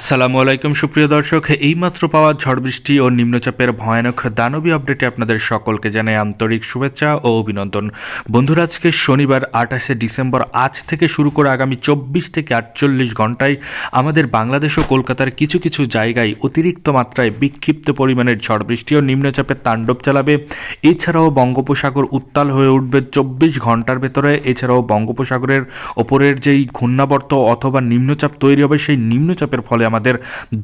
আসসালামু আলাইকুম, সুপ্রিয় দর্শক। এইমাত্র পাওয়া ঝড় বৃষ্টি ও নিম্নচাপের ভয়ানক দানবী আপডেটে আপনাদের সকলকে জানাই আন্তরিক শুভেচ্ছা ও অভিনন্দন। বন্ধুরা, আজকে শনিবার, আঠাশে ডিসেম্বর, আজ থেকে শুরু করে আগামী চব্বিশ থেকে আটচল্লিশ ঘন্টায় আমাদের বাংলাদেশ ও কলকাতার কিছু কিছু জায়গায় অতিরিক্ত মাত্রায় বিক্ষিপ্ত পরিমাণের ঝড় বৃষ্টি ও নিম্নচাপের তাণ্ডব চালাবে। এছাড়াও বঙ্গোপসাগর উত্তাল হয়ে উঠবে চব্বিশ ঘণ্টার ভেতরে। এছাড়াও বঙ্গোপসাগরের ওপরের যেই ঘূর্ণাবর্ত অথবা নিম্নচাপ তৈরি হবে, সেই নিম্নচাপের ফলে আমাদের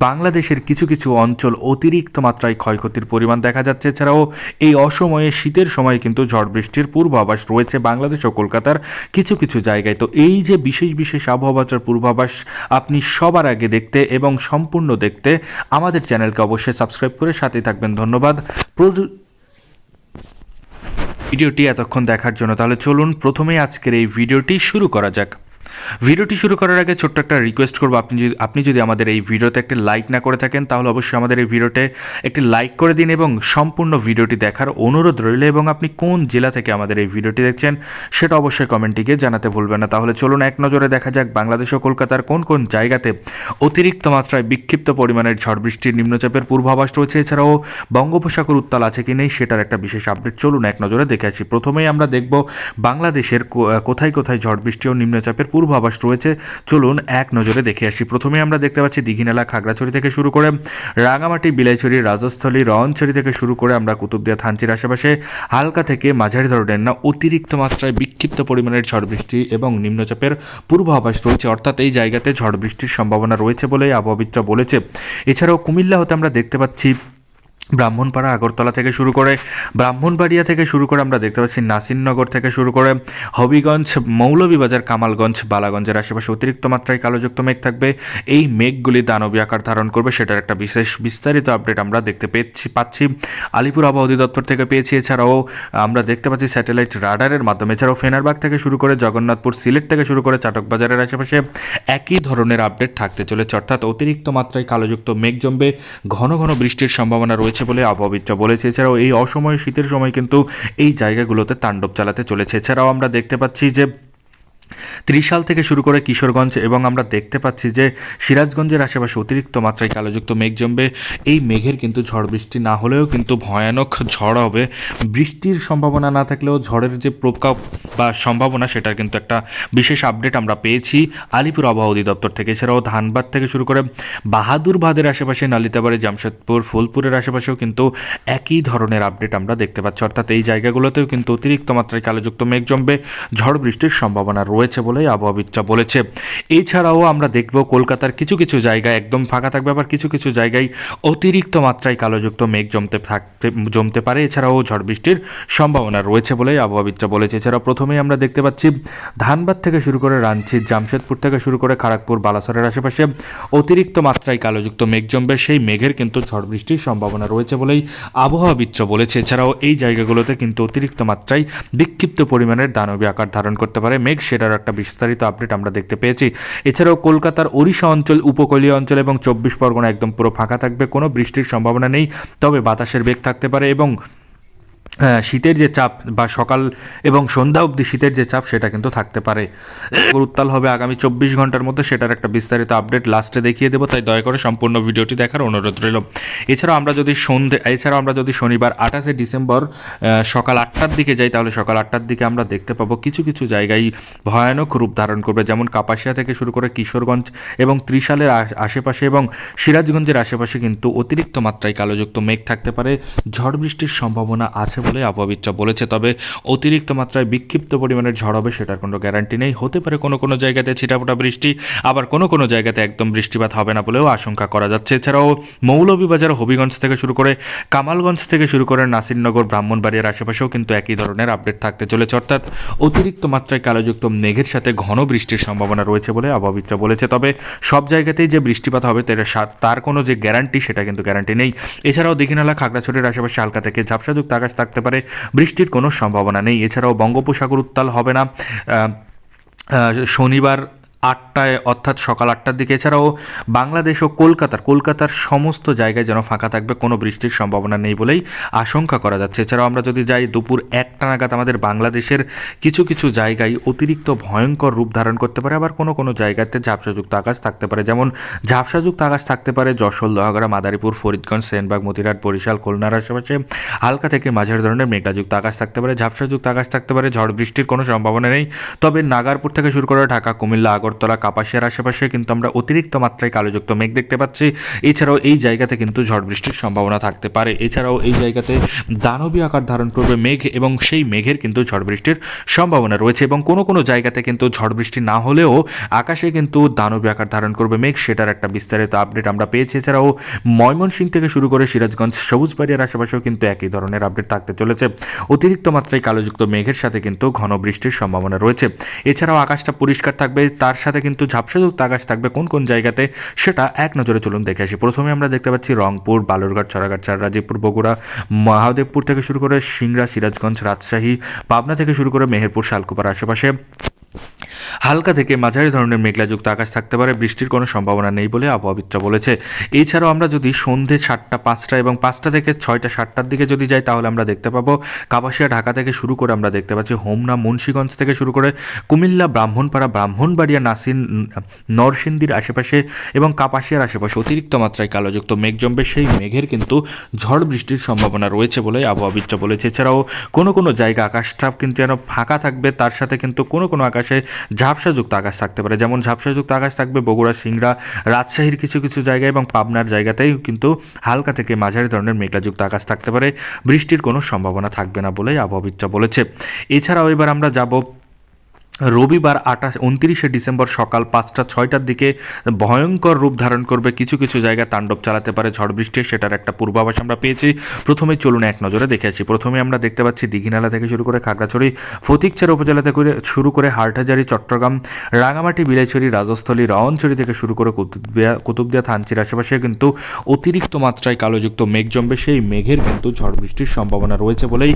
বাংলাদেশের কিছু কিছু অঞ্চল অতিরিক্ত মাত্রায় ক্ষয়ক্ষতির পরিমাণ দেখা যাচ্ছে। এছাড়াও এই অসময়ে শীতের সময় কিন্তু ঝড় বৃষ্টির পূর্বাভাস রয়েছে বাংলাদেশ ও কলকাতার কিছু কিছু জায়গায়। তো এই যে বিশেষ বিশেষ আবহাওয়ার পূর্বাভাস আপনি সবার আগে দেখতে এবং সম্পূর্ণ দেখতে আমাদের চ্যানেলকে অবশ্যই সাবস্ক্রাইব করে সাথে থাকবেন। ধন্যবাদ। ভিডিওটি এতক্ষণ দেখার জন্য তাহলে চলুন প্রথমেই আজকের এই ভিডিওটি শুরু করা যাক। ভিডিওটি শুরু করার আগে ছোট্ট একটা রিকোয়েস্ট করব। আপনি যদি আপনি যদি আমাদের এই ভিডিওতে একটি লাইক না করে থাকেন, তাহলে অবশ্যই আমাদের এই ভিডিওতে একটি লাইক করে দিন এবং সম্পূর্ণ ভিডিওটি দেখার অনুরোধ রইল এবং আপনি কোন জেলা থেকে আমাদের এই ভিডিওটি দেখছেন, সেটা অবশ্যই কমেন্টে গিয়ে জানাতে ভুলবেন না। তাহলে চলুন এক নজরে দেখা যাক বাংলাদেশ ও কলকাতার কোন কোন জায়গাতে অতিরিক্ত মাত্রায় বিক্ষিপ্ত পরিমাণের ঝড় বৃষ্টির নিম্নচাপের পূর্বাভাস রয়েছে। এছাড়াও বঙ্গোপসাগর উত্তাল আছে কি নেই, সেটার একটা বিশেষ আপডেট চলুন এক নজরে দেখে আসি। প্রথমেই আমরা দেখব বাংলাদেশের কোথায় কোথায় ঝড় বৃষ্টি ও নিম্নচাপের পূর্বাভাস রয়েছে। চলুন এক নজরে দেখে আসি। প্রথমে আমরা দেখতে পাচ্ছি দীঘিনালা খাগড়াছড়ি থেকে শুরু করে রাঙামাটি, বিলাইছড়ি, রাজস্থলী রওনছড়ি থেকে শুরু করে আমরা কুতুবদিয়া, থানচির আশেপাশে হালকা থেকে মাঝারি ধরনের না, অতিরিক্ত মাত্রায় বিক্ষিপ্ত পরিমাণের ঝড় বৃষ্টি এবং নিম্নচাপের পূর্বাভাস রয়েছে। অর্থাৎ এই জায়গাতে ঝড় বৃষ্টির সম্ভাবনা রয়েছে বলেই আবহাওয়াবিদরা বলেছে। এছাড়াও কুমিল্লা হতে আমরা দেখতে পাচ্ছি ব্রাহ্মণপাড়া আগরতলা থেকে শুরু করে ব্রাহ্মণবাড়িয়া থেকে শুরু করে আমরা দেখতে পাচ্ছি নাসিরনগর থেকে শুরু করে হবিগঞ্জ, মৌলভীবাজার, কামালগঞ্জ, বালাগঞ্জের আশেপাশে অতিরিক্ত মাত্রায় কালোযুক্ত মেঘ থাকবে। এই মেঘগুলি দানবী আকার ধারণ করবে, সেটার একটা বিশেষ বিস্তারিত আপডেট আমরা দেখতে পেয়েছি, পাচ্ছি। আলিপুর আবহাওয়া অধিদপ্তর থেকে পেয়েছি, এছাড়াও আমরা দেখতে পাচ্ছি স্যাটেলাইট রাডারের মাধ্যমে। এছাড়াও ফেনারবাগ থেকে শুরু করে জগন্নাথপুর, সিলেট থেকে শুরু করে চাটকবাজারের আশেপাশে একই ধরনের আপডেট থাকতে চলেছে, অর্থাৎ অতিরিক্ত মাত্রায় কালোযুক্ত মেঘ জমবে। ঘন ঘন বৃষ্টির সম্ভাবনা রয়েছে। বলে আবহাওয়াবিদরা বলেছে। এছাড়াও এই অসময়ে শীতের সময় কিন্তু এই জায়গাগুলোতে তাণ্ডব চালাতে চলেছে। এছাড়াও আমরা দেখতে পাচ্ছি যে ত্রিশাল থেকে শুরু করে কিশোরগঞ্জ এবং আমরা দেখতে পাচ্ছি যে সিরাজগঞ্জের আশেপাশে অতিরিক্ত মাত্রায় কালোযুক্ত মেঘ জমবে। এই মেঘের কিন্তু ঝড় বৃষ্টি না হলেও কিন্তু ভয়ানক ঝড় হবে। বৃষ্টির সম্ভাবনা না থাকলেও ঝড়ের যে প্রকোপ বা সম্ভাবনা সেটার কিন্তু একটা বিশেষ আপডেট আমরা পেয়েছি আলিপুর আবহাওয়া অধিদপ্তর থেকে। এছাড়াও ধানবাদ থেকে শুরু করে বাহাদুরবাদের আশেপাশে, নালিতাবাড়ি, জামশেদপুর, ফুলপুরের আশেপাশেও কিন্তু একই ধরনের আপডেট আমরা দেখতে পাচ্ছি। অর্থাৎ এই জায়গাগুলোতেও কিন্তু অতিরিক্ত মাত্রায় কালোযুক্ত মেঘ জমবে। ঝড় বৃষ্টির সম্ভাবনা রয়েছে। বলেই আবহাওয়াবিদরা বলেছে। এছাড়াও আমরা দেখব কলকাতার কিছু কিছু জায়গায়, একদম ফাঁকা থাকবে আবার কিছু কিছু জায়গায় অতিরিক্ত মাত্রায় কালোযুক্ত মেঘ জমতে থাকতে, জমতে পারে। এছাড়াও ঝড় বৃষ্টির সম্ভাবনা রয়েছে বলেই আবহাওয়াবিদরা বলেছে। এছাড়াও প্রথমেই আমরা দেখতে পাচ্ছি, ধানবাদ থেকে শুরু করে রাঞ্চি জামশেদপুর থেকে শুরু করে খড়গপুর, বালাসরের আশেপাশে অতিরিক্ত মাত্রায় কালোযুক্ত মেঘ জমবে। সেই মেঘের কিন্তু ঝড় বৃষ্টির সম্ভাবনা রয়েছে বলেই আবহাওয়াবিদরা বলেছে। এছাড়াও এই জায়গাগুলোতে কিন্তু অতিরিক্ত মাত্রায় বিক্ষিপ্ত পরিমাণের দানবী আকার ধারণ করতে পারে। মেঘ সেটার একটা বিস্তারিত আপডেট আমরা দেখতে পেয়েছি। এছাড়াও কলকাতার ওড়িশা অঞ্চল, উপকূলীয় অঞ্চল এবং চব্বিশ পরগনা একদম পুরো ফাঁকা থাকবে, কোনো বৃষ্টির সম্ভাবনা নেই। তবে বাতাসের বেগ থাকতে পারে এবং শীতের যে চাপ বা সকাল এবং সন্ধ্যা অবধি শীতের যে চাপ, সেটা কিন্তু থাকতে পারে। উত্তাল হবে আগামী চব্বিশ ঘণ্টার মধ্যে, সেটার একটা বিস্তারিত আপডেট লাস্টে দেখিয়ে দেবো, তাই দয়া করে সম্পূর্ণ ভিডিওটি দেখার অনুরোধ রইল। এছাড়াও আমরা যদি সন্ধে, এছাড়াও আমরা যদি শনিবার আঠাশে ডিসেম্বর সকাল আটটার দিকে যাই, তাহলে সকাল আটটার দিকে আমরা দেখতে পাবো কিছু কিছু জায়গায় ভয়ানক রূপ ধারণ করবে, যেমন কাপাসিয়া থেকে শুরু করে কিশোরগঞ্জ এবং ত্রিশালের আশেপাশে এবং সিরাজগঞ্জের আশেপাশে কিন্তু অতিরিক্ত মাত্রায় কালোযুক্ত মেঘ থাকতে পারে। ঝড় বৃষ্টির সম্ভাবনা আছে বলে আবহাওয়াবিদরা বলেছে, তবে অতিরিক্ত মাত্রায় বিক্ষিপ্ত পরিমাণের ঝড় হবে সেটার কোনো গ্যারান্টি নেই। হতে পারে কোনো কোনো জায়গাতে ছিটাফোটা বৃষ্টি, আবার কোনো কোনো জায়গাতে একদম বৃষ্টিপাত হবে না বলেও আশঙ্কা করা যাচ্ছে। এছাড়াও মৌলভীবাজার, হবিগঞ্জ থেকে শুরু করে কামালগঞ্জ থেকে শুরু করে নাসিরনগর, ব্রাহ্মণবাড়িয়ার আশেপাশেও কিন্তু একই ধরনের আপডেট থাকতে চলেছে। অর্থাৎ অতিরিক্ত মাত্রায় কালোযুক্ত মেঘের সাথে ঘন বৃষ্টির সম্ভাবনা রয়েছে বলে আবহাওয়াবিদরা বলেছে। তবে সব জায়গাতেই যে বৃষ্টিপাত হবে, তার কোনো যে গ্যারান্টি সেটা কিন্তু গ্যারান্টি নেই। এছাড়াও দীঘিনালা, খাগড়াছড়ির আশেপাশে হালকা থেকে ঝাপসাযুক্ত আকাশ থাকতে পারে। বৃষ্টির কোনো সম্ভাবনা নেই। এছাড়াও বঙ্গোপসাগর উত্তাল হবে না। শনিবার আটটায়, অর্থাৎ সকাল আটটার দিকে। এছাড়াও বাংলাদেশ ও কলকাতার কলকাতার সমস্ত জায়গায় যেন ফাঁকা থাকবে, কোনো বৃষ্টির সম্ভাবনা নেই বলেই আশঙ্কা করা যাচ্ছে। এছাড়াও আমরা যদি যাই, দুপুর একটা নাগাদ আমাদের বাংলাদেশের কিছু কিছু জায়গায় অতিরিক্ত ভয়ঙ্কর রূপ ধারণ করতে পারে, আবার কোনো কোনো জায়গাতে ঝাপসাযুক্ত আকাশ থাকতে পারে। যেমন ঝাপসাযুক্ত আকাশ থাকতে পারে যশোর, লোহাগড়া, মাদারীপুর, ফরিদগঞ্জ, সেনবাগ মতিরাট বরিশাল খুলনার আশেপাশে হালকা থেকে মাঝারি ধরনের মেঘলাযুক্ত আকাশ থাকতে পারে। ঝাপসাযুক্ত আকাশ থাকতে পারে, ঝড় বৃষ্টির কোনো সম্ভাবনা নেই। তবে নাগারপুর থেকে শুরু করে ঢাকা, কুমিল্লা আগরতলা, কাপাসিয়ার আশেপাশে কিন্তু আমরা অতিরিক্ত মাত্রায় কালোযুক্ত মেঘ দেখতে পাচ্ছি। এছাড়াও এই জায়গাতে কিন্তু ঝড় বৃষ্টির সম্ভাবনা থাকতে পারে। এছাড়াও এই জায়গাতে দানবী আকার ধারণ করবে মেঘ এবং সেই মেঘের কিন্তু ঝড় বৃষ্টির সম্ভাবনা রয়েছে এবং কোনো কোনো জায়গাতে কিন্তু ঝড় বৃষ্টি না হলেও আকাশে কিন্তু দানবী আকার ধারণ করবে মেঘ। সেটার একটা বিস্তারিত আপডেট আমরা পেয়েছি। এছাড়াও ময়মনসিংহ থেকে শুরু করে সিরাজগঞ্জ, সবুজবাড়িয়ার আশেপাশেও কিন্তু একই ধরনের আপডেট থাকতে চলেছে। অতিরিক্ত মাত্রায় কালোযুক্ত মেঘের সাথে কিন্তু ঘন বৃষ্টির সম্ভাবনা রয়েছে। এছাড়াও আকাশটা পরিষ্কার থাকবে। তার সাথে কিন্তু ঝাপসাযুক্ত আকাশ থাকবে কোন কোন জায়গাতে সেটা এক নজরে চলুন দেখে আসি। প্রথমে আমরা দেখতে পাচ্ছি রংপুর, বালুরঘাট, ছড়াঘাট চাররাজীবপুর বগুড়া, মহাদেবপুর থেকে শুরু করে সিংড়া, সিরাজগঞ্জ, রাজশাহী, পাবনা থেকে শুরু করে মেহেরপুর, শালকুপার আশেপাশে। হালকা থেকে মাঝারি ধরনের মেঘলাযুক্ত আকাশ থাকতে পারে, বৃষ্টির কোনো সম্ভাবনা নেই বলে আবহাওয়াবিদরা বলেছে। এছাড়াও আমরা যদি সন্ধে সাতটা, পাঁচটা এবং পাঁচটা থেকে ছয়টা, সাতটার দিকে যদি যাই, তাহলে আমরা দেখতে পাবো কাপাসিয়া, ঢাকা থেকে শুরু করে আমরা দেখতে পাচ্ছি হোমনা, মুন্সীগঞ্জ থেকে শুরু করে কুমিল্লা, ব্রাহ্মণপাড়া, ব্রাহ্মণবাড়িয়া, নাসিন, নরসিংদীর আশেপাশে এবং কাপাসিয়ার আশেপাশে অতিরিক্ত মাত্রায় কালোযুক্ত মেঘ জমবে। সেই মেঘের কিন্তু ঝড় বৃষ্টির সম্ভাবনা রয়েছে বলে আবহাওয়াবিদরা বলেছে। এছাড়াও কোনো কোনো জায়গা আকাশটা কিন্তু যেন ফাঁকা থাকবে, তার সাথে কিন্তু কোনো কোনো আকাশে ঝাপসাযুক্ত আকাশ থাকতে পারে। যেমন ঝাপসাযুক্ত আকাশ থাকবে বগুড়া, সিংড়া, রাজশাহীর কিছু কিছু জায়গায় এবং পাবনার জায়গাতেই কিন্তু হালকা থেকে মাঝারি ধরনের মেঘলাযুক্ত আকাশ থাকতে পারে। বৃষ্টির কোনো সম্ভাবনা থাকবে না বলেই আবহাওয়াবিদরা বলেছে। এছাড়াও এবার আমরা যাব রবিবার আঠাশ উনত্রিশে ডিসেম্বর সকাল পাঁচটা, ছয়টার দিকে ভয়ঙ্কর রূপ ধারণ করবে কিছু কিছু জায়গায় তাণ্ডব চালাতে পারে ঝড় বৃষ্টি, সেটার একটা পূর্বাভাস আমরা পেয়েছি। প্রথমে চলুন এক নজরে দেখে আসি। প্রথমে আমরা দেখতে পাচ্ছি দীঘিনালা থেকে শুরু করে খাগড়াছড়ি ফতিকচার উপজেলা থেকে শুরু করে হাটহাজারি, চট্টগ্রাম, রাঙামাটি, বিলাইছড়ি, রাজস্থলী রাওয়ানছড়ি থেকে শুরু করে কুতুবদিয়া কুতুবদিয়া, থানচির আশেপাশে কিন্তু অতিরিক্ত মাত্রায় কালোযুক্ত মেঘ জমবে। সেই মেঘের কিন্তু ঝড় বৃষ্টির সম্ভাবনা রয়েছে বলেই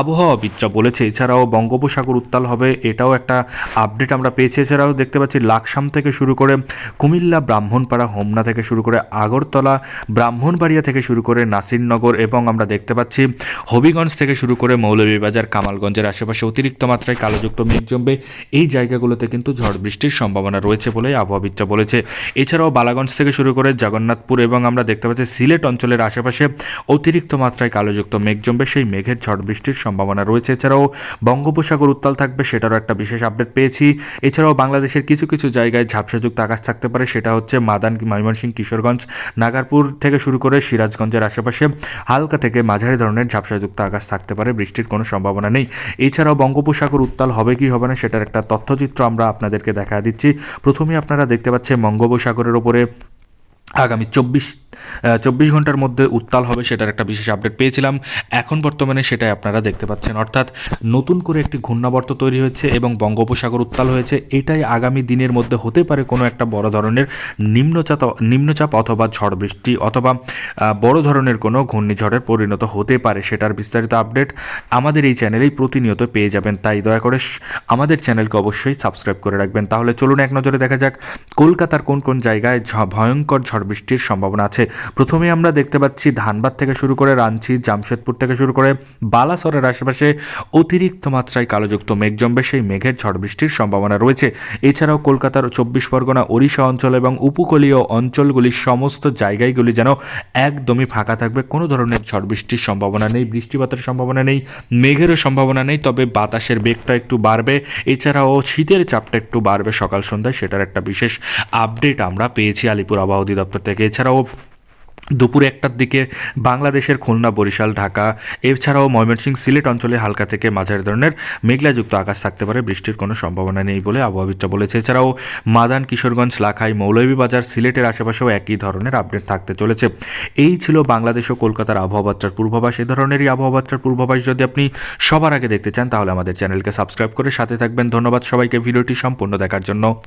আবহাওয়াবিদরা বলেছে। এছাড়াও বঙ্গোপসাগর উত্তাল হবে, এটাও একটা আপডেট আমরা পেয়েছি। এছাড়াও দেখতে পাচ্ছি, লাকসাম থেকে শুরু করে কুমিল্লা, ব্রাহ্মণপাড়া, হোমনা থেকে শুরু করে আগরতলা, ব্রাহ্মণবাড়িয়া থেকে শুরু করে নাসিরনগর এবং আমরা দেখতে পাচ্ছি, হবিগঞ্জ থেকে শুরু করে মৌলভীবাজার, কামালগঞ্জের আশেপাশে অতিরিক্ত মাত্রায় কালোযুক্ত মেঘ জমবে। এই জায়গাগুলোতে কিন্তু ঝড় বৃষ্টির সম্ভাবনা রয়েছে বলে আবহাওয়াবিদরা বলেছে। এছাড়াও বালাগঞ্জ থেকে শুরু করে জগন্নাথপুর এবং আমরা দেখতে পাচ্ছি, সিলেট অঞ্চলের আশেপাশে অতিরিক্ত মাত্রায় কালোযুক্ত মেঘ জমবে। সেই মেঘের ঝড় বৃষ্টির সম্ভাবনা রয়েছে। এছাড়াও বঙ্গোপসাগর উত্তাল থাকবে, সেটারও একটা বিশেষ আপডেট পেয়েছি। এছাড়াও বাংলাদেশের কিছু কিছু জায়গায় ঝাপসাযুক্ত আকাশ থাকতে পারে, সেটা হচ্ছে মাদান, ময়মনসিংহ, কিশোরগঞ্জ, নাগারপুর থেকে শুরু করে সিরাজগঞ্জের আশেপাশে হালকা থেকে মাঝারি ধরনের ঝাপসাযুক্ত আকাশ থাকতে পারে, বৃষ্টির কোনো সম্ভাবনা নেই। এছাড়াও বঙ্গোপসাগর উত্তাল হবে কি হবে না সেটার একটা তথ্যচিত্র আমরা আপনাদেরকে দেখা দিচ্ছি। প্রথমে আপনারা দেখতে পাচ্ছেন বঙ্গোপসাগরের ওপরে আগামী চব্বিশ চব্বিশ ঘণ্টার মধ্যে উত্তাল হবে সেটার একটা বিশেষ আপডেট পেয়েছিলাম। এখন বর্তমানে সেটাই আপনারা দেখতে পাচ্ছেন। অর্থাৎ নতুন করে একটি ঘূর্ণাবর্ত তৈরি হয়েছে এবং বঙ্গোপসাগর উত্তাল হয়েছে। এটাই আগামী দিনের মধ্যে হতে পারে কোনো একটা বড় ধরনের নিম্নচাপ নিম্নচাপ অথবা ঝড় বৃষ্টি অথবা বড় ধরনের কোনো ঘূর্ণিঝড়ের পরিণত হতে পারে সেটার বিস্তারিত আপডেট আমাদের এই চ্যানেলেই প্রতিনিয়ত পেয়ে যাবেন। তাই দয়া করে আমাদের চ্যানেলকে অবশ্যই সাবস্ক্রাইব করে রাখবেন। তাহলে চলুন এক নজরে দেখা যাক, কলকাতার কোন কোন জায়গায় ভয়ঙ্কর ঝড় বৃষ্টির সম্ভাবনা আছে। প্রথমে আমরা দেখতে পাচ্ছি ধানবাদ থেকে শুরু করে রাঞ্চি জামশেদপুর থেকে শুরু করে বালাসরের আশেপাশে অতিরিক্ত মাত্রায় কালোযুক্ত মেঘ জমবে, সেই মেঘের ঝড় বৃষ্টির সম্ভাবনা রয়েছে। এছাড়াও কলকাতার চব্বিশ পরগনা, ওড়িশা অঞ্চল এবং উপকূলীয় অঞ্চলগুলির সমস্ত জায়গাগুলি যেন একদমই ফাঁকা থাকবে। কোনো ধরনের ঝড় বৃষ্টির সম্ভাবনা নেই, বৃষ্টিপাতের সম্ভাবনা নেই, মেঘেরও সম্ভাবনা নেই, তবে বাতাসের বেগটা একটু বাড়বে। এছাড়াও শীতের চাপটা একটু বাড়বে সকাল সন্ধ্যায়, সেটার একটা বিশেষ আপডেট আমরা পেয়েছি আলিপুর আবহাওয়া অধিদপ্তর থেকে। এছাড়াও দুপুর একটার দিকে বাংলাদেশের খুলনা, বরিশাল, ঢাকা, এছাড়াও ময়মনসিংহ, সিলেট অঞ্চলে হালকা থেকে মাঝারি ধরনের মেঘলাযুক্ত আকাশ থাকতে পারে। বৃষ্টির কোনো সম্ভাবনা নেই বলে আবহাওয়াবিদরা বলেছে। এছাড়াও মাদান, কিশোরগঞ্জ, লাখাই, মৌলভীবাজার, সিলেটের আশেপাশেও একই ধরনের আপডেট থাকতে চলেছে। এই ছিল বাংলাদেশ ও কলকাতার আবহাওয়াবার্তার পূর্বাভাস। এই ধরনেরই আবহাওয়াবার্তার পূর্বাভাস যদি আপনি সবার আগে দেখতে চান, তাহলে আমাদের চ্যানেলকে সাবস্ক্রাইব করে সাথে থাকবেন। ধন্যবাদ সবাইকে। ভিডিওটি সম্পূর্ণ দেখার জন্য।